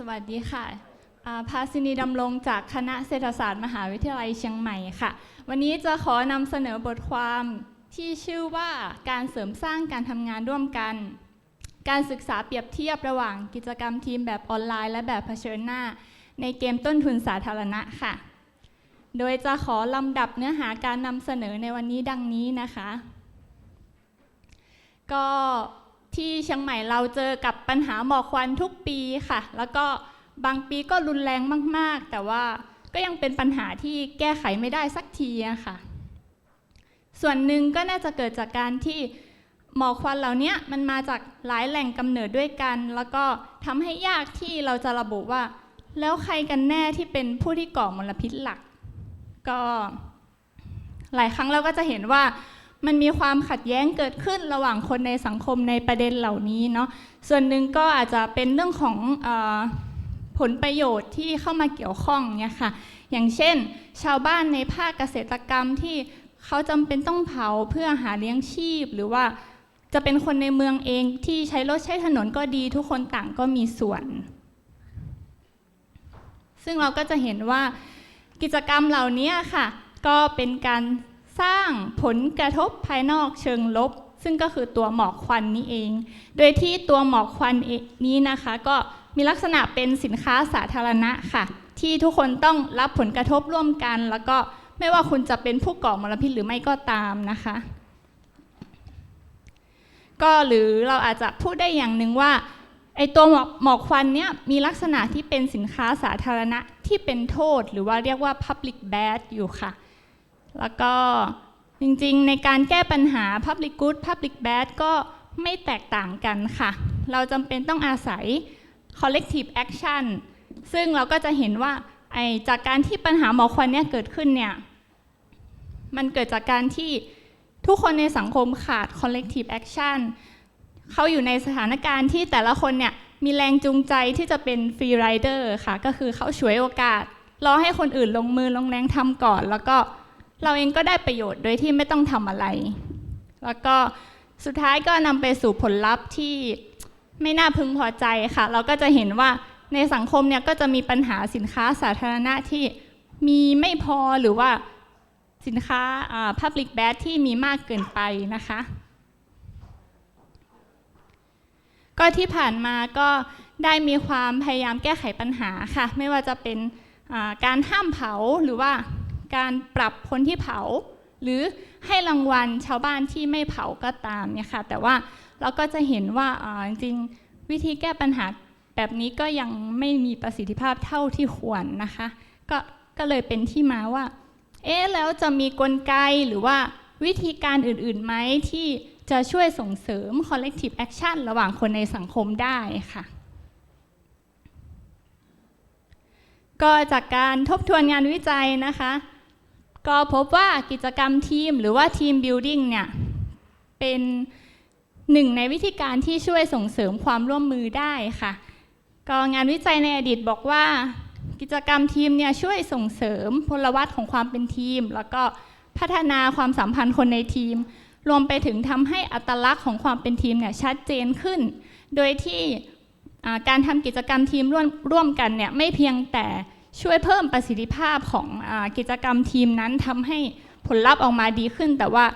สวัสดีค่ะภาสินีดำรงจากคณะเศรษฐศาสตร์มหาวิทยาลัยเชียงใหม่ค่ะ วันนี้จะขอนำเสนอบทความที่ชื่อว่าการเสริมสร้างการทำงานร่วมกัน การศึกษาเปรียบเทียบระหว่างกิจกรรมทีมแบบออนไลน์และแบบเผชิญหน้า ในเกมต้นทุนสาธารณะค่ะ โดยจะขอลำดับเนื้อหาการนำเสนอในวันนี้ดังนี้นะคะ ก็ ที่เชียงใหม่เราเจอกับปัญหาหมอกควันทุกปีค่ะ แล้วก็บางปีก็รุนแรงมาก ๆ แต่ว่าก็ยังเป็นปัญหาที่แก้ไขไม่ได้สักทีอะค่ะ ส่วนหนึ่งก็น่าจะเกิดจากการที่หมอกควันเหล่านี้มันมาจากหลายแหล่งกำเนิดด้วยกัน แล้วก็ทำให้ยากที่เราจะระบุว่า แล้วใครกันแน่ที่เป็นผู้ที่ก่อมลพิษหลัก ก็หลายครั้งเราก็จะเห็นว่า มันมีความขัดแย้งเกิดขึ้นระหว่างคนในสังคมในประเด็นเหล่านี้เนาะส่วนหนึ่งก็อาจจะเป็นเรื่องของอผลประโยชน์ที่เข้ามาเกี่ยวข้องเนี่ยค่ะ อย่างเช่น ชาวบ้านในภาคเกษตรกรรมที่เขาจำเป็นต้องเผาเพื่อหาเลี้ยงชีพ หรือว่าจะเป็นคนในเมืองเองที่ใช้รถใช้ถนนก็ดีทุกคนต่างก็มีส่วน ซึ่งเราก็จะเห็นว่ากิจกรรมเหล่านี้ค่ะ ก็เป็นการ สร้างผลกระทบภายนอกเชิงลบ ซึ่งก็คือตัวหมอกควันนี้เอง โดยที่ตัวหมอกควันนี้นะคะ ก็มีลักษณะเป็นสินค้าสาธารณะค่ะ ที่ทุกคนต้องรับผลกระทบร่วมกัน แล้วก็ไม่ว่าคุณจะเป็นผู้ก่อมลพิษหรือไม่ก็ตามนะคะ ก็หรือเราอาจจะพูดได้อย่างหนึ่งว่าไอตัวหมอกหมอกควันเนี้ยมีลักษณะที่เป็นสินค้าสาธารณะที่เป็นโทษ หรือว่าเรียกว่า public bad อยู่ค่ะ แล้วก็จริงๆ ในการแก้ปัญหา Public Good Public Bad ก็ไม่แตกต่างกันค่ะ เราจำเป็นต้องอาศัย Collective Action ซึ่งเราก็จะเห็นว่าไอจากการที่ปัญหาหมอกควันเนี่ยเกิดขึ้นเนี่ย มันเกิดจากการที่ทุกคนในสังคมขาด Collective Action เขาอยู่ในสถานการณ์ที่แต่ละคนเนี่ย มีแรงจูงใจที่จะเป็นฟรีไรเดอร์ค่ะ ก็คือเขาฉวยโอกาส รอให้คนอื่นลงมือลงแรงทำก่อน แล้วก็ เราเองก็ได้ประโยชน์โดยที่ไม่ต้องทำอะไร แล้วก็สุดท้ายก็นำไปสู่ผลลัพธ์ที่ไม่น่าพึงพอใจค่ะ เราก็จะเห็นว่าในสังคมเนี่ยก็จะมีปัญหาสินค้าสาธารณะที่มีไม่พอหรือว่าสินค้า Public Bad ที่มีมากเกินไปนะคะ ก็ที่ผ่านมาก็ได้มีความพยายามแก้ไขปัญหาค่ะ ไม่ว่าจะเป็นการห้ามเผาหรือว่า การปรับคนที่เผา หรือให้รางวัลชาวบ้านที่ไม่เผาก็ตามเนี่ยค่ะแต่ว่าเราก็จะเห็นว่าจริงวิธีแก้ปัญหาแบบนี้ก็ยังไม่มีประสิทธิภาพเท่าที่ควรนะคะก็ก็เลยเป็นที่มาว่า เอ๊ะแล้วจะมีกลไกหรือว่าวิธีการอื่นๆไหมที่จะช่วยส่งเสริม collective action ระหว่างคนในสังคมได้ค่ะ ก็จากการทบทวนงานวิจัยนะคะ ก็พบว่ากิจกรรมทีมหรือว่าทีม building เนี่ย เป็นหนึ่งในวิธีการที่ช่วยส่งเสริมความร่วมมือได้ค่ะ ก็งานวิจัยในอดีตบอกว่า กิจกรรมทีมเนี่ยช่วยส่งเสริมพลวัตของความเป็นทีม แล้วก็พัฒนาความสัมพันธ์คนในทีม รวมไปถึงทำให้อัตลักษณ์ของความเป็นทีมเนี่ยชัดเจนขึ้น โดยที่การทำกิจกรรมทีมร่วมร่วมกันเนี่ยไม่เพียงแต่ ช่วยเพิ่มประสิทธิภาพของอกิจกรรมทีมนั้นทำให้ผลลัพธ์ออกมาดีขึ้น แต่ว่า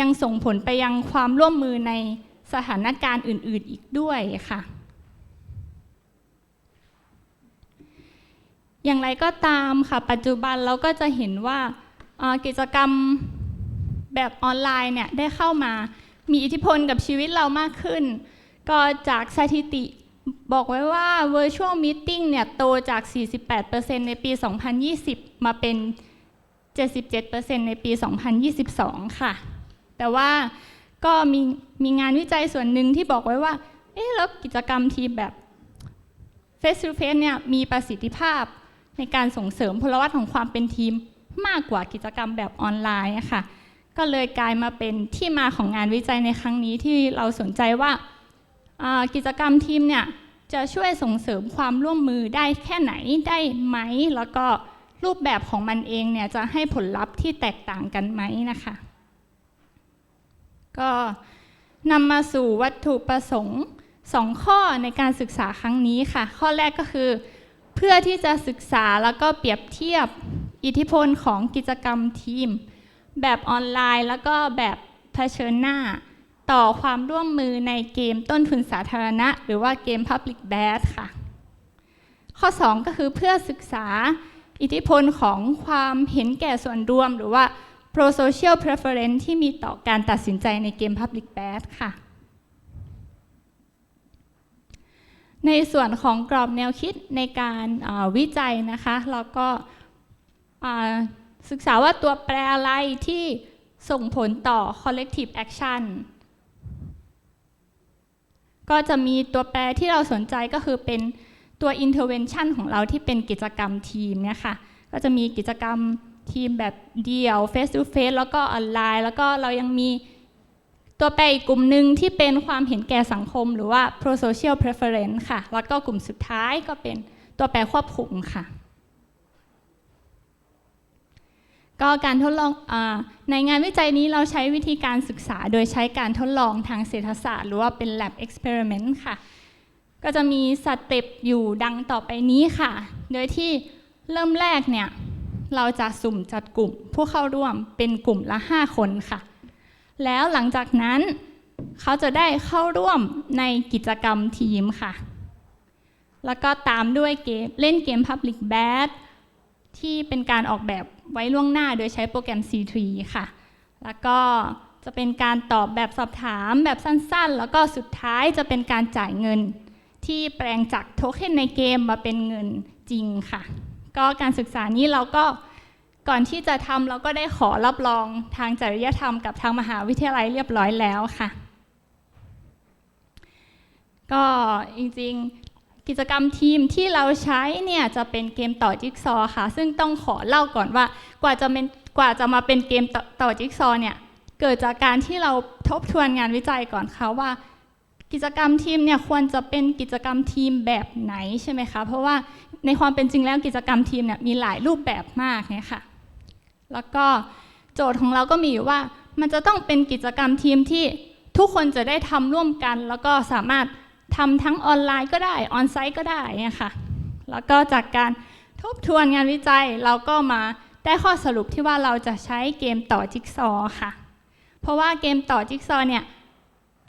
ยังส่งผลไปยังความร่วมมือในสถานการณ์อื่น ๆ อีกด้วยค่ะ อย่างไรก็ตามค่ะ ปัจจุบันเราก็จะเห็นว่ากิจกรรมแบบออนไลน์เนี่ยได้เข้ามามีอิทธิพลกับชีวิตเรามากขึ้น ก็จากสถิติ บอกไว้ว่า virtual meeting เนี่ยโตจาก 48%ในปี 2020 มาเป็น 77%ในปี 2022 ค่ะ แต่ว่าก็มีมีงานวิจัยส่วนหนึ่งที่บอกไว้ว่า เอ๊ะแล้วกิจกรรมทีมแบบ face to face เนี่ยมีประสิทธิภาพในการส่งเสริมพลวัตของความเป็นทีมมากกว่ากิจกรรมแบบออนไลน์ค่ะ ก็เลยกลายมาเป็นที่มาของงานวิจัยในครั้งนี้ที่เราสนใจว่ากิจกรรมทีมเนี่ย จะช่วยส่งเสริมความร่วมมือได้แค่ไหนได้ไหม แล้วก็รูปแบบของมันเองเนี่ยจะให้ผลลัพธ์ที่แตกต่างกันไหมนะคะ ก็นำมาสู่วัตถุประสงค์สองข้อในการศึกษาครั้งนี้ค่ะ ข้อแรกก็คือ เพื่อที่จะศึกษาแล้วก็เปรียบเทียบอิทธิพลของกิจกรรมทีม แบบออนไลน์ แล้วก็แบบเผชิญหน้า ต่อความร่วมมือในเกมต้นทุนสาธารณะ หรือว่าเกม Public Bad ค่ะ ข้อ 2 ก็คือเพื่อศึกษาอิทธิพลของความเห็นแก่ส่วนรวม หรือว่า pro social preference ที่มีต่อการตัดสินใจในเกม Public Bad ค่ะ ในส่วนของกรอบแนวคิดในการวิจัยนะคะเราก็ศึกษาว่าตัวแปรอะไรที่ส่งผลต่อ collective action ก็จะมีตัวแปรที่เราสนใจก็คือเป็นตัว intervention ของเราที่เป็นกิจกรรมทีมเนี่ยค่ะ ก็จะมีกิจกรรมทีมแบบเดี่ยว face to face แล้วก็ออนไลน์ แล้วก็เรายังมีตัวแปรอีกกลุ่มหนึ่งที่เป็นความเห็นแก่สังคม หรือว่า pro social preference ค่ะ แล้วก็กลุ่มสุดท้ายก็เป็นตัวแปรควบคุมค่ะ ก็การทดลองอในงานวิจัยนี้เราใช้วิธีการศึกษา โดยใช้การทดลองทางเศรษฐศาสตร์ หรือว่าเป็น lab experiment ค่ะ ก็จะมีสเต็ปอยู่ดังต่อไปนี้ค่ะ โดยที่เริ่มแรกเนี่ย เราจะสุ่มจัดกลุ่ม ผู้เข้าร่วมเป็นกลุ่มละ 5 คนค่ะ แล้วหลังจากนั้นเขาจะได้เข้าร่วมในกิจกรรมทีมค่ะ แล้วก็ตามด้วยเกมเล่นเกม Public Bad ที่เป็นการออกแบบ ไว้ล่วงหน้าโดยใช้โปรแกรม C3 ค่ะ แล้วก็จะเป็นการตอบแบบสอบถามแบบสั้นๆ แล้วก็สุดท้ายจะเป็นการจ่ายเงิน ที่แปลงจากโทเค็นในเกมมาเป็นเงินจริงค่ะ ก็การศึกษานี้เราก็ก่อนที่จะทำเราก็ได้ขอรับรองทางจริยธรรมกับทางมหาวิทยาลัยเรียบร้อยแล้วค่ะ ก็จริงๆ กิจกรรมทีมที่เราใช้เนี่ยจะเป็นเกมต่อจิ๊กซอค่ะ ซึ่งต้องขอเล่าก่อนว่ากว่าจะเป็นกว่าจะมาเป็นเกมต่อจิ๊กซอเนี่ยเกิดจากการที่เราทบทวนงานวิจัยก่อนค่ะว่า กิจกรรมทีมเนี่ยควรจะเป็นกิจกรรมทีมแบบไหนใช่ไหมคะเพราะว่าในความเป็นจริงแล้วกิจกรรมทีมเนี่ยมีหลายรูปแบบมากเนี่ยค่ะ แล้วก็โจทย์ของเราก็มีอยู่ว่า มันจะต้องเป็นกิจกรรมทีมที่ทุกคนจะได้ทำร่วมกัน แล้วก็สามารถ ทำทั้งออนไลน์ก็ได้ออนไซต์ก็ได้นี่ค่ะแล้วก็จากการทบทวนงานวิจัยเราก็มาได้ข้อสรุปที่ว่าเราจะใช้เกมต่อจิ๊กซอค่ะ เพราะว่าเกมต่อจิ๊กซอเนี่ย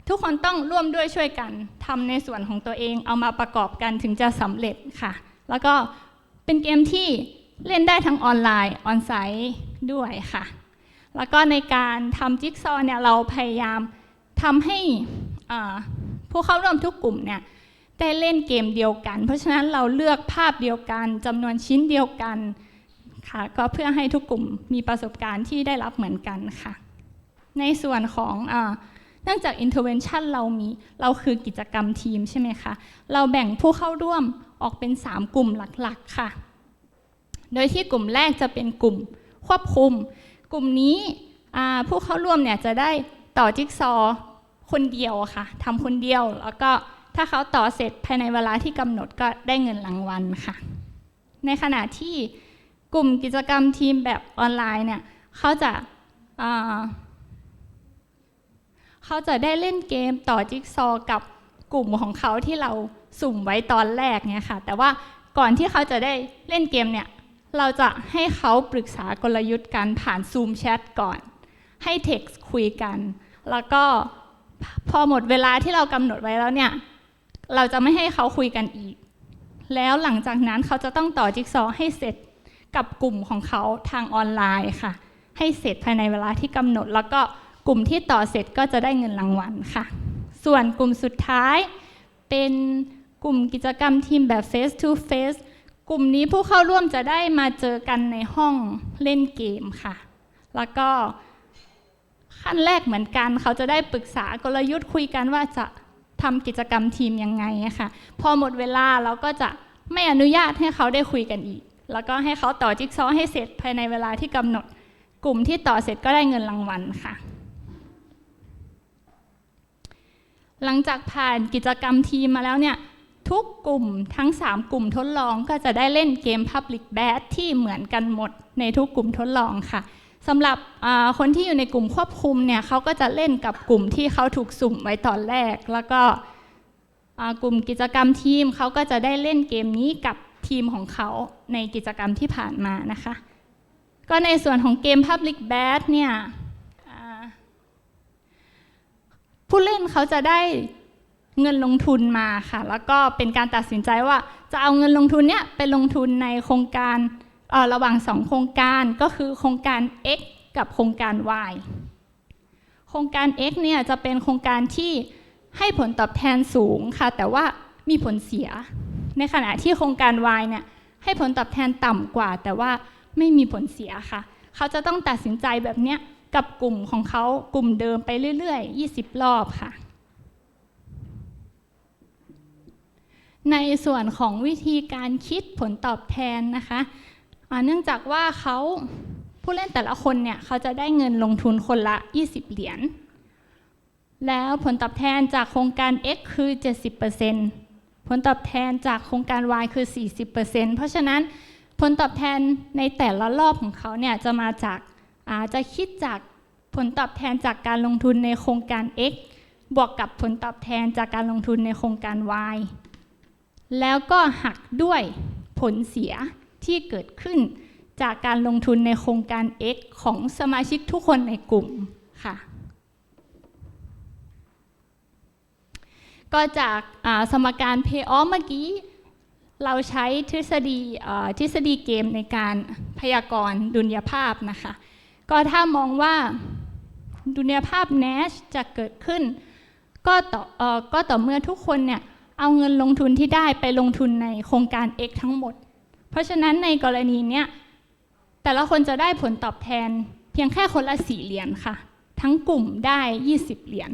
ทุกคนต้องร่วมด้วยช่วยกันทำในส่วนของตัวเองเอามาประกอบกันถึงจะสำเร็จค่ะ แล้วก็เป็นเกมที่เล่นได้ทั้งออนไลน์ออนไซต์ด้วยค่ะ แล้วก็ในการทำจิ๊กซอเนี่ยเราพยายามทำให้ ผู้เข้าร่วมทุกกลุ่มเนี่ยได้เล่นเกมเดียวกัน เพราะฉะนั้นเราเลือกภาพเดียวกันจำนวนชิ้นเดียวกันค่ะก็เพื่อให้ทุกกลุ่มมีประสบการณ์ที่ได้รับเหมือนกันค่ะ ในส่วนของเนื่องจาก intervention เรามีเราคือกิจกรรมทีมใช่ไหมคะเราแบ่งผู้เข้าร่วมออกเป็น 3 กลุ่มหลักๆค่ะ โดยที่กลุ่มแรกจะเป็นกลุ่มควบคุม กลุ่มนี้ผู้เข้าร่วมเนี่ยจะได้ต่อจิ๊กซอ คนเดียวค่ะทำคนเดียวแล้วก็ถ้าเขาต่อเสร็จภายในเวลาที่กำหนดก็ได้เงินรางวัลค่ะ ในขณะที่กลุ่มกิจกรรมทีมแบบออนไลน์เนี่ยเขาจะเขาจะได้เล่นเกมต่อจิ๊กซอกับกลุ่มของเขาที่เราสุ่มไว้ตอนแรกเนี่ยค่ะ แต่ว่าก่อนที่เขาจะได้เล่นเกมเนี่ยเราจะให้เขาปรึกษากลยุทธ์กันผ่านซูมแชทก่อน ให้เท็กซ์คุยกัน แล้วก็ พอหมดเวลาที่เรากำหนดไว้แล้วเนี่ย เราจะไม่ให้เขาคุยกันอีก แล้วหลังจากนั้นเขาจะต้องต่อจิ๊กซอให้เสร็จกับกลุ่มของเขาทางออนไลน์ค่ะ ให้เสร็จภายในเวลาที่กำหนด แล้วก็กลุ่มที่ต่อเสร็จก็จะได้เงินรางวัลค่ะ ส่วนกลุ่มสุดท้าย เป็นกลุ่มกิจกรรมทีมแบบ face to face กลุ่มนี้ผู้เข้าร่วมจะได้มาเจอกันในห้องเล่นเกมค่ะ แล้วก็ ขั้นแรกเหมือนกัน เขาจะได้ปรึกษากลยุทธ์คุยกันว่าจะทำกิจกรรมทีมยังไงค่ะพอหมดเวลาเราก็จะไม่อนุญาตให้เขาได้คุยกันอีก แล้วก็ให้เขาต่อจิ๊กซอให้เสร็จภายในเวลาที่กำหนด กลุ่มที่ต่อเสร็จก็ได้เงินรางวัลค่ะ หลังจากผ่านกิจกรรมทีมมาแล้วเนี่ยทุกกลุ่มทั้ง 3 กลุ่มทดลองก็จะได้เล่นเกม Public Bad ที่เหมือนกันหมดในทุกกลุ่มทดลองค่ะ สำหรับคนที่อยู่ในกลุ่มควบคุมเนี่ยเขาก็จะเล่นกับกลุ่มที่เขาถูกสุ่มไว้ตอนแรก แล้วก็กลุ่มกิจกรรมทีมเขาก็จะได้เล่นเกมนี้กับทีมของเขาในกิจกรรมที่ผ่านมานะคะ ก็ในส่วนของเกม Public Bad เนี่ยผู้เล่นเขาจะได้เงินลงทุนมาค่ะ แล้วก็เป็นการตัดสินใจว่าจะเอาเงินลงทุนเนี้ยไปลงทุนในโครงการ ระหว่างสองโครงการก็คือโครงการ X กับโครงการ Y โครงการ X เนี่ยจะเป็นโครงการที่ให้ผลตอบแทนสูงค่ะ แต่ว่ามีผลเสีย ในขณะที่โครงการ Y เนี่ยให้ผลตอบแทนต่ำกว่า แต่ว่าไม่มีผลเสียค่ะ เขาจะต้องตัดสินใจแบบเนี้ยกับกลุ่มของเขากลุ่มเดิมไปเรื่อยๆ 20 รอบค่ะ ในส่วนของวิธีการคิดผลตอบแทนนะคะ เนื่องจากว่าเขาผู้เล่นแต่ละคนเนี่ยเขาจะได้เงินลงทุนคนละ 20 เหรียญ แล้วผลตอบแทนจากโครงการ X คือ 70%ผลตอบแทนจากโครงการ Y คือ 40%เพราะฉะนั้นผลตอบแทนในแต่ละรอบของเขาเนี่ยจะมาจากอาจะคิดจากผลตอบแทนจากการลงทุนในโครงการ X บวกกับผลตอบแทนจากการลงทุนในโครงการ Y แล้วก็หักด้วยผลเสีย ที่เกิดขึ้น จากการลงทุนในโครงการ X ของสมาชิกทุกคนในกลุ่มค่ะ ก็จากสมการ pay off เมื่อกี้ เราใช้ทฤษฎีเอ่อทฤษฎีเกมในการพยากรณ์ดุลยภาพนะคะ ก็ถ้ามองว่าดุลยภาพ Nash จะเกิดขึ้น ก็ต่อเอ่อก็ต่อเมื่อทุกคนเนี่ยเอาเงินลงทุนที่ได้ไปลงทุนในโครงการ X ทั้งหมด ราะฉะนั้นในกรณีเนี้ยแต่ละคนจะได้ผลตอบแทน เพียงแค่คนละสี่เหรียญค่ะ ทั้งกลุ่มได้ 20 เหรียญ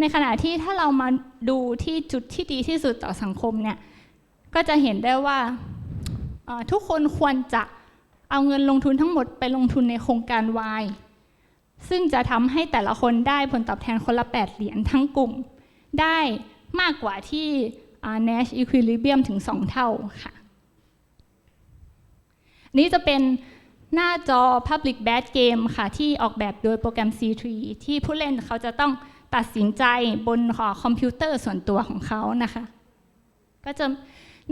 ในขณะที่ถ้าเรามาดูที่จุดที่ดีที่สุดต่อสังคมเนี่ยก็จะเห็นได้ว่าทุกคนควรจะเอาเงินลงทุนทั้งหมดไปลงทุนในโครงการ Y ซึ่งจะทำให้แต่ละคนได้ผลตอบแทนคนละ 8 เหรียญทั้งกลุ่ม ได้มากกว่าที่ Nash Equilibrium ถึง 2 เท่าค่ะ นี่จะเป็นหน้าจอ Public Bad Game ค่ะ ที่ออกแบบโดยโปรแกรม C3 ที่ผู้เล่นเขาจะต้องตัดสินใจบนคอมพิวเตอร์ส่วนตัวของเขานะคะ ก็จะ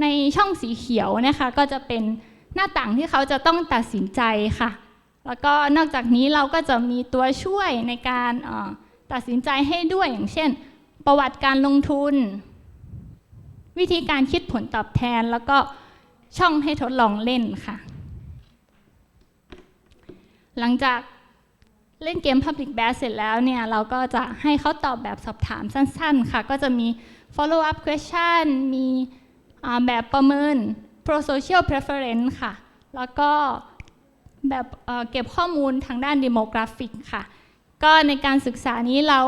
ในช่องสีเขียวนะคะ ก็จะเป็นหน้าต่างที่เขาจะต้องตัดสินใจค่ะ แล้วก็นอกจากนี้เราก็จะมีตัวช่วยในการตัดสินใจให้ด้วยอย่างเช่น ประวัติการลงทุน วิธีการคิดผลตอบแทน แล้วก็ช่องให้ทดลองเล่นค่ะ หลังจากเล่นเกม Public b a s เสร็จแล้วเนี่ยเราก็จะให้เขาตอบแบบสอบถามสั้นๆ ค่ะ ก็จะมี follow up question มีแบบประเมิน pro social preference ค่ะ แล้วก็แบบเอ่อเก็บข้อมูลทางด้าน demographic ค่ะ ก็ในการศึกษานี้เรา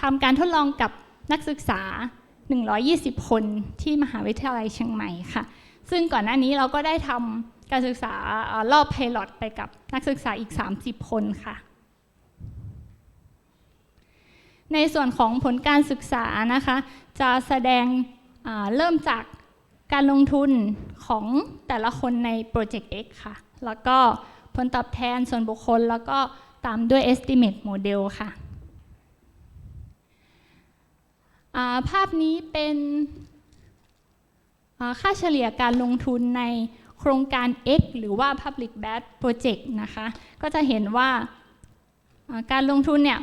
ทำการทดลองกับนักศึกษา 120 คนที่มหาวิทยาลัยเชียงใหม่ค่ะ ซึ่งก่อนหน้านี้เราก็ได้ทำ การศึกษารอบ pilot ไปกับนักศึกษาอีก 30 คนค่ะ ในส่วนของผลการศึกษานะคะ จะแสดงเริ่มจากการลงทุนของแต่ละคนในโปรเจกต์ X ค่ะ แล้วก็ผลตอบแทนส่วนบุคคล แล้วก็ตามด้วย estimate model ค่ะภาพนี้เป็นค่าเฉลี่ยการลงทุนใน โครงการ X หรือว่า Public Bad Project นะคะ ก็จะเห็นว่าการลงทุนเนี่ย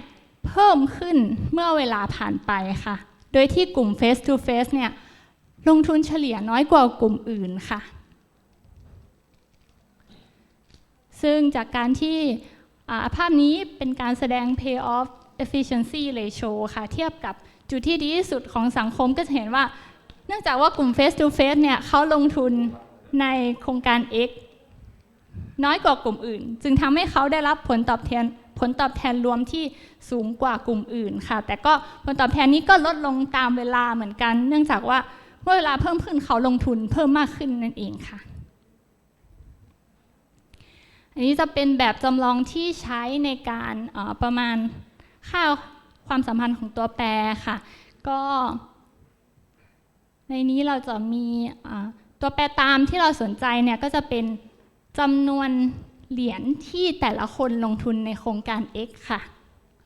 เพิ่มขึ้นเมื่อเวลาผ่านไปค่ะ โดยที่กลุ่ม Face to Face เนี่ยลงทุนเฉลี่ยน้อยกว่ากลุ่มอื่นค่ะ ซึ่งจากการที่ภาพนี้เป็นการแสดง pay off efficiency ratio ค่ะ เทียบกับจุดที่ดีที่สุดของสังคมก็จะเห็นว่า เนื่องจากว่ากลุ่ม face to face เนี่ยเขาลงทุน ในโครงการ X น้อยกว่ากลุ่มอื่น จึงทำให้เขาได้รับผลตอบแทนผลตอบแทนรวมที่สูงกว่ากลุ่มอื่นค่ะ แต่ก็ผลตอบแทนนี้ก็ลดลงตามเวลาเหมือนกัน เนื่องจากว่าเมื่อเวลาเพิ่มขึ้นเขาลงทุนเพิ่มมากขึ้นนั่นเองค่ะ อันนี้จะเป็นแบบจำลองที่ใช้ในการออประมาณค่าความสัมพันธ์ของตัวแปรค่ะ ก็ ในนี้เราจะมีอ ตัวแปรตามที่เราสนใจเนี่ยก็จะเป็นจำนวนเหรียญที่แต่ละคนลงทุนในโครงการ X ค่ะ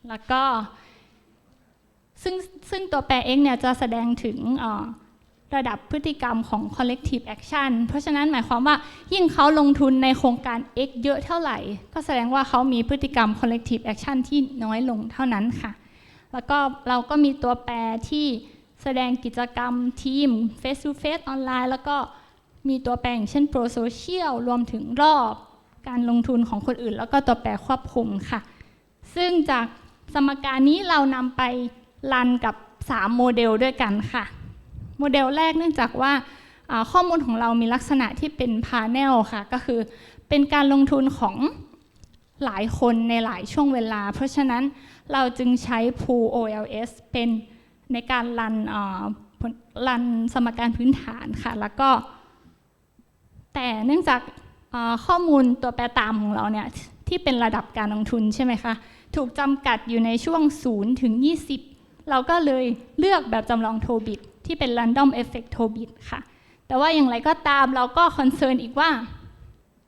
แล้วก็ซึ่งซึ่งตัวแปร x เนี่ยจะแสดงถึงระดับพฤติกรรมของ collective action เพราะฉะนั้นหมายความว่ายิ่งเขาลงทุนในโครงการ x เยอะเท่าไหร่ ก็แสดงว่าเขามีพฤติกรรม collective action ที่น้อยลงเท่านั้นค่ะ แล้วก็เราก็มีตัวแปรที่แสดงกิจกรรมทีม face to face ออนไลน์ แล้วก็ มีตัวแปรอย่างเช่น pro social รวมถึงรอบการลงทุนของคนอื่น แล้วก็ตัวแปรควบคุมค่ะ ซึ่งจากสมการนี้เรานำไปรันกับ 3 โมเดลด้วยกันค่ะ โมเดลแรกเนื่องจากว่าข้อมูลของเรามีลักษณะที่เป็นพาเนลค่ะ ก็คือเป็นการลงทุนของหลายคนในหลายช่วงเวลา เพราะฉะนั้นเราจึงใช้ pool OLS เป็นในการรันรันสมการพื้นฐานค่ะ แล้วก็ แต่เนื่องจากข้อมูลตัวแปรตามของเราเนี่ยที่เป็นระดับการลงทุนใช่ไหมคะ ถูกจำกัดอยู่ในช่วง 0 ถึง 20 เราก็เลยเลือกแบบจำลองโทบิตที่เป็น random effect โทบิตค่ะ แต่ว่าอย่างไรก็ตามเราก็คอนเซิร์นอีกว่า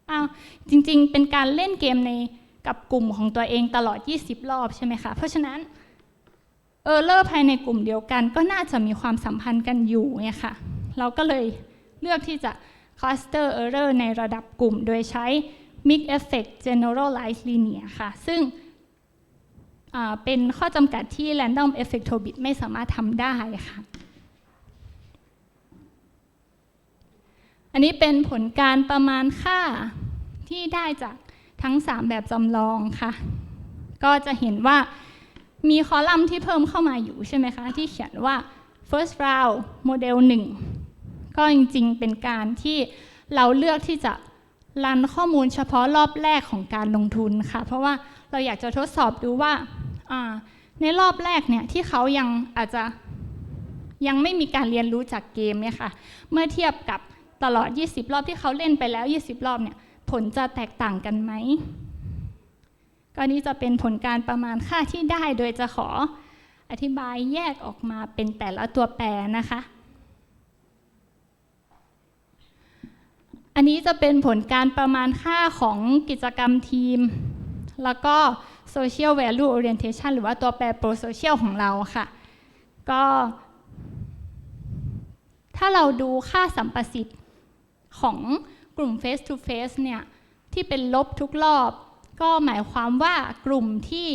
อ้าวจริงๆ เป็นการเล่นเกมในกับกลุ่มของตัวเองตลอด 20 รอบใช่ไหมคะ เพราะฉะนั้นเออร์เลอร์ภายในกลุ่มเดียวกัน ก็น่าจะมีความสัมพันธ์กันอยู่เนี่ยค่ะ เราก็เลยเลือกที่จะ cluster error ในระดับกลุ่ม โดยใช้ mix effect generalized linear ค่ะ ซึ่งเป็นข้อจำกัดที่ random effect o b i t ไม่สามารถทำได้ค่ะ อันนี้เป็นผลการประมาณค่าที่ได้จากทั้ง 3 แบบจำลองค่ะ ก็จะเห็นว่ามีคอลัมน์ที่เพิ่มเข้ามาอยู่ใช่ไหมคะ ที่เขียนว่า first round โมเดล1 ก็จริงๆ เป็นการที่เราเลือกที่จะรันข้อมูลเฉพาะรอบแรกของการลงทุนค่ะ เพราะว่าเราอยากจะทดสอบดูว่าในรอบแรกเนี่ยที่เขายังอาจจะยังไม่มีการเรียนรู้จากเกมเนี่ยค่ะ เมื่อเทียบกับตลอด 20 รอบที่เขาเล่นไปแล้ว 20 รอบเนี่ยผลจะแตกต่างกันไหมก็นี้จะเป็นผลการประมาณค่าที่ได้โดยจะขออธิบายแยกออกมาเป็นแต่ละตัวแปรนะคะ อันนี้จะเป็นผลการประมาณค่าของกิจกรรมทีม แล้วก็ social value orientation หรือว่าตัวแปร pro social ของเราค่ะ ก็ ถ้าเราดูค่าสัมประสิทธิ์ของกลุ่ม face to face เนี่ย ที่เป็นลบทุกรอบ ก็หมายความว่ากลุ่มที่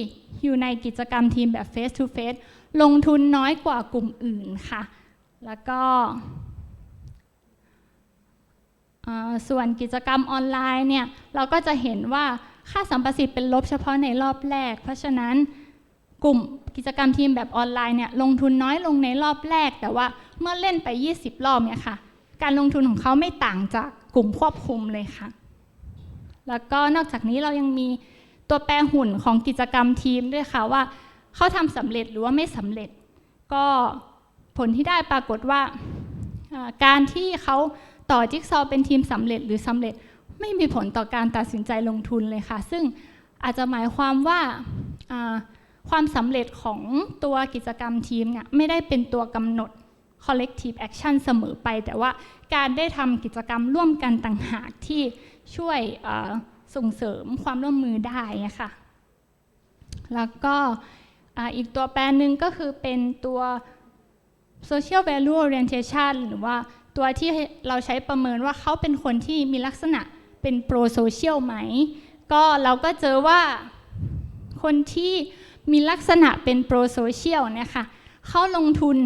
อยู่ในกิจกรรมทีมแบบ face to face ลงทุนน้อยกว่ากลุ่มอื่นค่ะ แล้วก็ ส่วนกิจกรรมออนไลน์เนี่ยเราก็จะเห็นว่าค่าสัมประสิทธิ์เป็นลบเฉพาะในรอบแรก เพราะฉะนั้นกลุ่มกิจกรรมทีมแบบออนไลน์เนี่ยลงทุนน้อยลงในรอบแรก แต่ว่าเมื่อเล่นไป 20 รอบเนี่ยค่ะ การลงทุนของเขาไม่ต่างจากกลุ่มควบคุมเลยค่ะ แล้วก็นอกจากนี้เรายังมีตัวแปรหุ่นของกิจกรรมทีมด้วยค่ะว่าเขาทำสำเร็จหรือว่าไม่สำเร็จ ก็ผลที่ได้ปรากฏว่าการที่เขา ต่อจิ๊กซอเป็นทีมสำเร็จหรือสำเร็จไม่มีผลต่อการตัดสินใจลงทุนเลยค่ะ ซึ่งอาจจะหมายความว่าความสำเร็จของตัวกิจกรรมทีมเนี่ยไม่ได้เป็นตัวกำหนด collective action เสมอไป แต่ว่าการได้ทำกิจกรรมร่วมกันต่างหากที่ช่วยส่งเสริมความร่วมมือได้ค่ะ แล้วก็อีกตัวแปรหนึ่งก็คือเป็นตัว social value orientation หรือว่า ตัวที่เราใช้ประเมินว่าเขาเป็นคนที่มีลักษณะเป็นโปรโซเชียลไหม ก็เราก็เจอว่าคนที่มีลักษณะเป็นโปรโซเชียลเนี่ยค่ะเขาลงทุน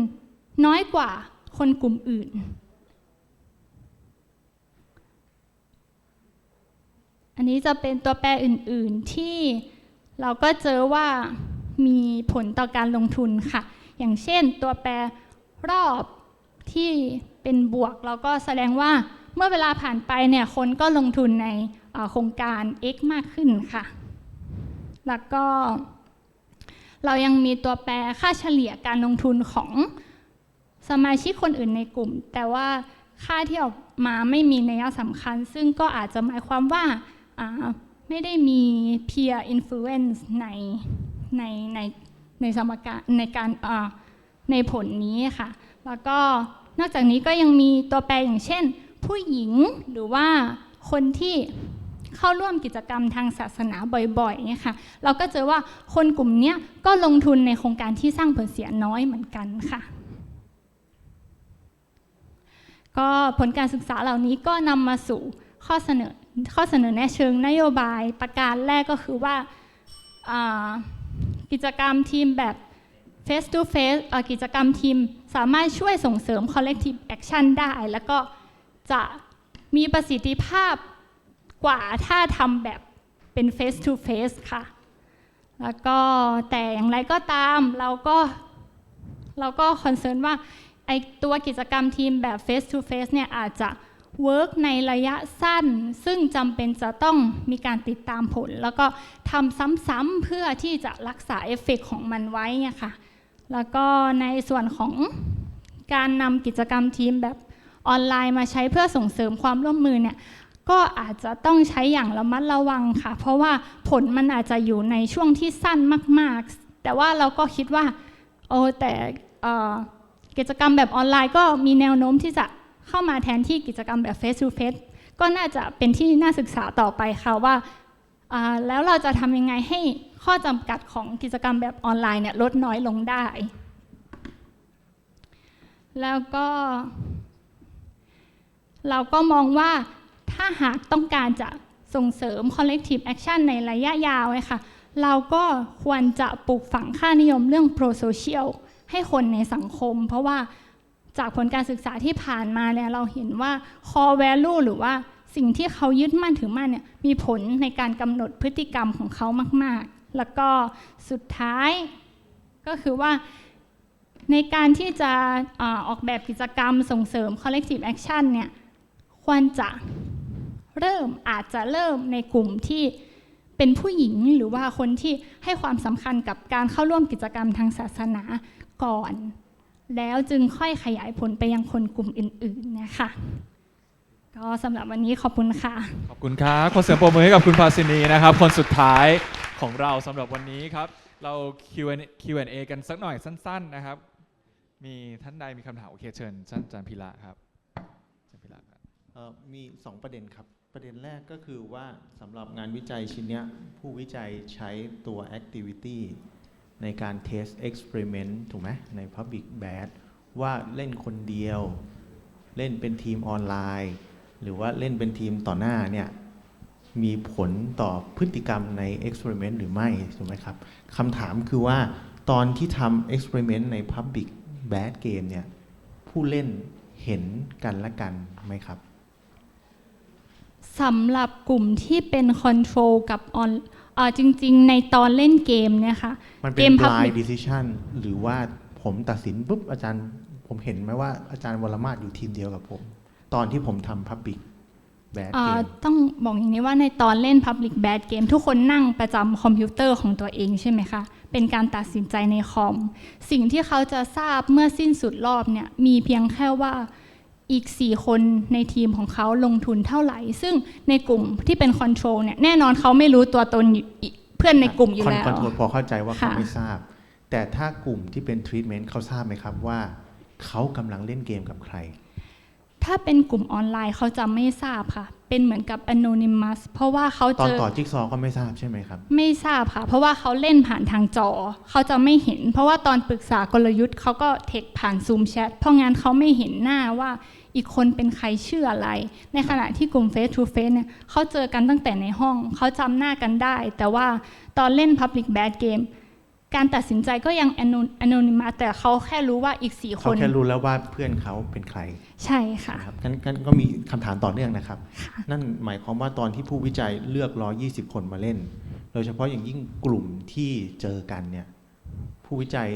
น้อยกว่าคนกลุ่มอื่น อันนี้จะเป็นตัวแปรอื่น ๆ ที่เราก็เจอว่ามีผลต่อการลงทุนค่ะ อย่างเช่นตัวแปรรอบที่ เป็นบวกเราก็แสดงว่าเมื่อเวลาผ่านไปเนี่ยคนก็ลงทุนในโครงการ X มากขึ้นค่ะ แล้วก็ เรายังมีตัวแปรค่าเฉลี่ยการลงทุนของสมาชิกคนอื่นในกลุ่ม แต่ว่าค่าที่ออกมาไม่มีนัยสำคัญ ซึ่งก็อาจจะหมายความว่าไม่ได้มี peer influence ในในในในสมการในการในผลนี้ค่ะ แล้วก็ นอกจากนี้ก็ยังมีตัวแปรอย่างเช่น ผู้หญิงหรือว่าคนที่เข้าร่วมกิจกรรมทางศาสนาบ่อยๆเนี่ยค่ะเราก็เจอว่าคนกลุ่มนี้ก็ลงทุนในโครงการที่สร้างผลเสียน้อยเหมือนกันค่ะ ก็ผลการศึกษาเหล่านี้ก็นำมาสู่ข้อเสนอข้อเสนอแนะเชิงนโยบายประการแรกก็คือว่ากิจกรรมทีมแบบ face to face เอ่อกิจกรรมทีมสามารถช่วยส่งเสริม collective action ได้ แล้วก็จะมีประสิทธิภาพกว่าถ้าทำแบบเป็น face to face ค่ะ แล้วก็แต่อย่างไรก็ตามเราก็เราก็คอนเซิร์นว่าไอตัวกิจกรรมทีมแบบ face to face เนี่ยอาจจะ work ในระยะสั้น ซึ่งจำเป็นจะต้องมีการติดตามผล แล้วก็ทำซ้ำๆเพื่อที่จะรักษาเอฟเฟกต์ของมันไว้เนี่ยค่ะ แล้วก็ในส่วนของการนำกิจกรรมทีมแบบออนไลน์มาใช้เพื่อส่งเสริมความร่วมมือเนี่ยก็อาจจะต้องใช้อย่างระมัดระวังค่ะ เพราะว่าผลมันอาจจะอยู่ในช่วงที่สั้นมาก ๆ แต่ว่าเราก็คิดว่าโอ้แต่กิจกรรมแบบออนไลน์ก็มีแนวโน้มที่จะเข้ามาแทนที่กิจกรรมแบบ face to face ก็น่าจะเป็นที่น่าศึกษาต่อไปค่ะว่าแล้วเราจะทำยังไงให้ ข้อจำกัดของกิจกรรมแบบออนไลน์เนี่ยลดน้อยลงได้ แล้วก็ เราก็มองว่าถ้าหากต้องการจะส่งเสริม collective action ในระยะยาวเลยค่ะ เราก็ควรจะปลูกฝังค่านิยมเรื่อง pro social ให้คนในสังคม เพราะว่าจากผลการศึกษาที่ผ่านมาเนี่ยเราเห็นว่า core value หรือว่าสิ่งที่เขายึดมั่นถือมั่นเนี่ยมีผลในการกำหนดพฤติกรรมของเขามาก ๆ แล้วก็สุดท้ายก็คือว่าในการที่จะอออกแบบกิจกรรมส่งเสริม collective action เนี่ยควรจะเริ่มอาจจะเริ่มในกลุ่มที่เป็นผู้หญิงหรือว่าคนที่ให้ความสำคัญกับการเข้าร่วมกิจกรรมทางศาสนาก่อน แล้วจึงค่อยขยายผลไปยังคนกลุ่มอื่น ๆ นะคะ ก็สำหรับวันนี้ขอบคุณค่ะ ขอบคุณครับขอเสียงปรบมือให้กับคุณภาสินีนะครับ คนสุดท้ายของเราสำหรับวันนี้ครับ เรา Q&A Q&A กันสักหน่อยสั้น ๆนะครับ มีท่านใดมีคำถามโอเคเชิญท่านอาจารย์พิระครับอาจารย์พิระครับเอ่อมี 2 ประเด็นครับ ประเด็นแรกก็คือว่าสำหรับงานวิจัยชิ้นเนี้ยผู้วิจัยใช้ตัว activity ในการ test experiment ถูกไหมใน public bad ว่าเล่นคนเดียว เล่นเป็นทีมออนไลน์ หรือว่าเล่นเป็นทีมต่อหน้าเนี่ยมีผลต่อพฤติกรรมใน experiment หรือไม่ถูกไหมครับคำถามคือว่าตอนที่ทำ experiment ใน public bad game เนี่ยผู้เล่นเห็นกันและกันไหมครับสำหรับกลุ่มที่เป็นคอนโทรลกับออนเอ่อจริง ๆ ในตอนเล่นเกมเนี่ยค่ะมันเป็เกนม blind public decision หรือว่าผมตัดสินปุ๊บอาจารย์ผมเห็นไหมว่าอาจารย์วรมาศอยู่ทีมเดียวกับผม ตอนที่ผมทำ public bad เอ่อ game ต้องบอกอย่างนี้ว่าในตอนเล่น Public Bad Game ทุกคนนั่งประจำคอมพิวเตอร์ของตัวเองใช่ไหมคะ เป็นการตัดสินใจในคอม สิ่งที่เขาจะทราบเมื่อสิ้นสุดรอบเนี่ย มีเพียงแค่ว่าอีก 4 คนในทีมของเขาลงทุนเท่าไหร่ ซึ่งในกลุ่มที่เป็นคอนโทรลเนี่ย แน่นอนเขาไม่รู้ตัวตนอยู่อีเพื่อนในกลุ่มอยู่แล้วคอนโทรลพอเข้าใจว่าเขาค่ะไม่ทราบ แต่ถ้ากลุ่มที่เป็น treatment เขาทราบไหมครับว่า เขากำลังเล่นเกมกับใคร ถ้าเป็นกลุ่มออนไลน์เขาจะไม่ทราบค่ะ เป็นเหมือนกับ anonymous เพราะว่าเขาตอนเจอต่อจิ๊กซอว์ก็ไม่ทราบใช่ไหมครับ ไม่ทราบค่ะ เพราะว่าเขาเล่นผ่านทางจอ เขาจะไม่เห็น เพราะว่าตอนปรึกษากลยุทธ์เขาก็เทคผ่านซูมแชทเพราะงั้นเขาไม่เห็นหน้าว่าอีกคนเป็นใครชื่ออะไร ในขณะที่กลุ่ม Face to Face เนี่ยเขาเจอกันตั้งแต่ในห้อง เขาจำหน้ากันได้ แต่ว่าตอนเล่น Public Bad Game การตัดสินใจก็ยัง anonymous แต่เขาแค่รู้ว่าอีกสี่คเขานแค่รู้แล้วว่าเพื่อนเขาเป็นใคร ใช่ค่ะนะครับงั้นงั้นก็มีคำถามต่อเนื่องนะครับ นั่นหมายความว่าตอนที่ผู้วิจัยเลือก120คนมาเล่น โดยเฉพาะอย่างยิ่งกลุ่มที่เจอกันเนี่ยผู้วิจัย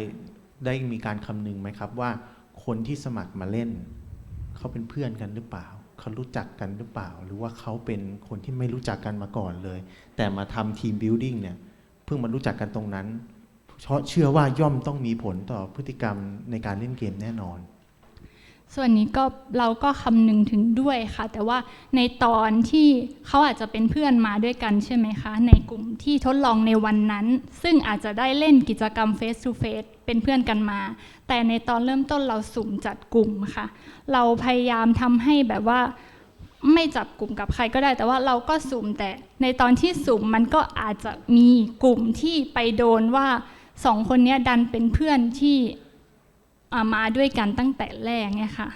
ได้มีการคำนึงไหมครับว่าคนที่สมัครมาเล่น เขาเป็นเพื่อนกันหรือเปล่าเขารู้จักกันหรือเปล่า หรือว่าเขาเป็นคนที่ไม่รู้จักกันมาก่อนเลย แต่มาทำทีมบิ l ดิ้งเนี่ยเพิ่งมารู้จักกันตรงนั้น เชื่อว่าย่อมต้องมีผลต่อพฤติกรรมในการเล่นเกมแน่นอน ส่วนนี้ก็เราก็คำนึงถึงด้วยค่ะ แต่ว่าในตอนที่เขาอาจจะเป็นเพื่อนมาด้วยกันใช่ไหมคะ ในกลุ่มที่ทดลองในวันนั้น ซึ่งอาจจะได้เล่นกิจกรรม Face to Face เป็นเพื่อนกันมา แต่ในตอนเริ่มต้นเราสุ่มจัดกลุ่มค่ะ เราพยายามทำให้แบบว่าไม่จับกลุ่มกับใครก็ได้ แต่ว่าเราก็สุ่มแต่ในตอนที่สุ่มมันก็อาจจะมีกลุ่มที่ไปโดนว่า สองคนนี้ดันเป็นเพื่อนที่ามาด้วยกันตั้งแต่แรกเนี่ยค่ะ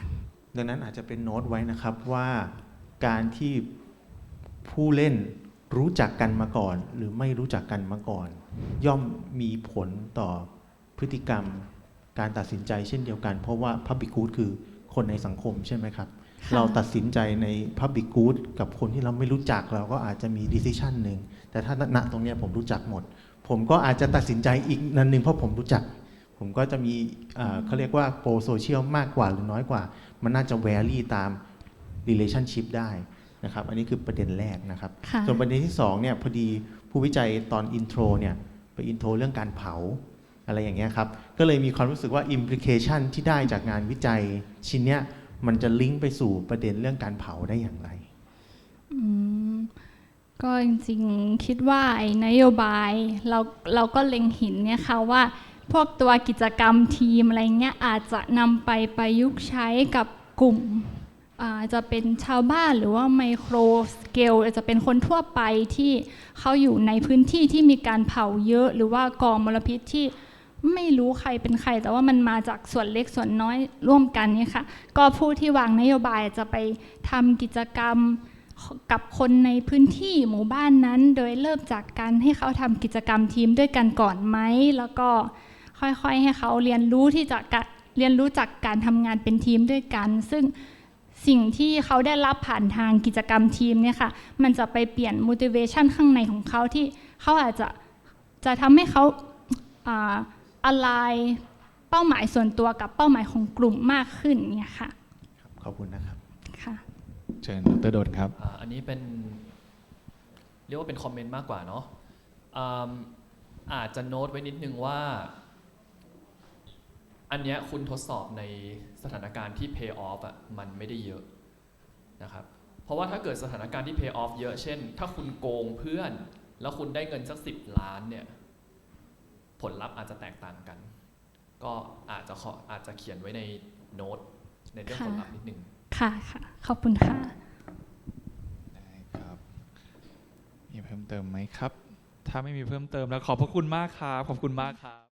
ดังนั้นอาจจะเป็นโน้ตไว้นะครับว่าการที่ผู้เล่นรู้จักกันมาก่อน หรือไม่รู้จักกันมาก่อน ย่อมมีผลต่อพฤติกรรมการตัดสินใจเช่นเดียวกัน เพราะว่า Public Good คือคนในสังคมใช่ไหมครับ เราตัดสินใจใน Public Good กับคนที่เราไม่รู้จักเราก็อาจจะมี decision หนึ่งแต่ถ้าณตรงนี้ผมรู้จักหมด ผมก็อาจจะตัดสินใจอีกนันหนึ่งเพราะผมรู้จัก ผมก็จะมีอ่าเขาเรียกว่าโปรโซเชียลมากกว่าหรือน้อยกว่า มันน่าจะแวรี่ตาม relationship ได้นะครับ อันนี้คือประเด็นแรกนะครับ ค่ะ ส่วนประเด็นที่2เนี่ยพอดีผู้วิจัยตอนอินโทรเนี่ยไปอินโทรเรื่องการเผาอะไรอย่างเงี้ยครับ ก็เลยมีความรู้สึกว่า implication ที่ได้จากงานวิจัยชิ้นเนี้ยมันจะลิงก์ไปสู่ประเด็นเรื่องการเผาได้อย่างไรอืม ก็จริงๆคิดว่าไอ้นโยบายเราเราก็เล็งเห็นเนี่ยค่ะว่า พวกตัวกิจกรรมทีมอะไรเงี้ยอาจจะนำไปประยุกต์ใช้กับกลุ่มอาจะเป็นชาวบ้านหรือว่าไมโครสเกลอาจจะเป็นคนทั่วไปที่เขาอยู่ในพื้นที่ที่มีการเผาเยอะ หรือว่ากองมลพิษที่ไม่รู้ใครเป็นใคร แต่ว่ามันมาจากส่วนเล็กส่วนน้อยร่วมกันเนี่ยค่ะก็ผู้ที่วางนโยบายจะไปทำกิจกรรม กับคนในพื้นที่หมู่บ้านนั้น โดยเริ่มจากการให้เขาทำกิจกรรมทีมด้วยกันก่อนไหม แล้วก็ค่อยๆให้เขาเรียนรู้ที่จะเรียนรู้จากการทำงานเป็นทีมด้วยกัน ซึ่งสิ่งที่เขาได้รับผ่านทางกิจกรรมทีมเนี่ยค่ะ มันจะไปเปลี่ยน motivation ข้างในของเขาที่เขาอาจจะจะทำให้เขาอะไรเป้าหมายส่วนตัวกับเป้าหมายของกลุ่มมากขึ้นเนี่ยค่ะขอบคุณนะครับ เชิญดรดลครับ อ่าอันนี้เป็นเรียกว่าเป็นคอมเมนต์มากกว่าเนาะอืมอาจจะโน้ตไว้นิดนึงว่า อันเนี้ยคุณทดสอบในสถานการณ์ที่ pay off อะมันไม่ได้เยอะนะครับ เพราะว่าถ้าเกิดสถานการณ์ที่ pay off เยอะ เช่น ถ้าคุณโกงเพื่อน แล้วคุณได้เงินสักสิบล้านเนี่ย ผลลัพธ์อาจจะแตกต่างกัน ก็อาจจะขออาจจะเขียนไว้ในโน้ตในเรื่องผลลัพธ์นิดนึง ค่ะค่ะขอบคุณค่ะ ได้ครับ มีเพิ่มเติมไหมครับ ถ้าไม่มีเพิ่มเติมแล้วขอบพระคุณมากครับ ขอบคุณมากครับ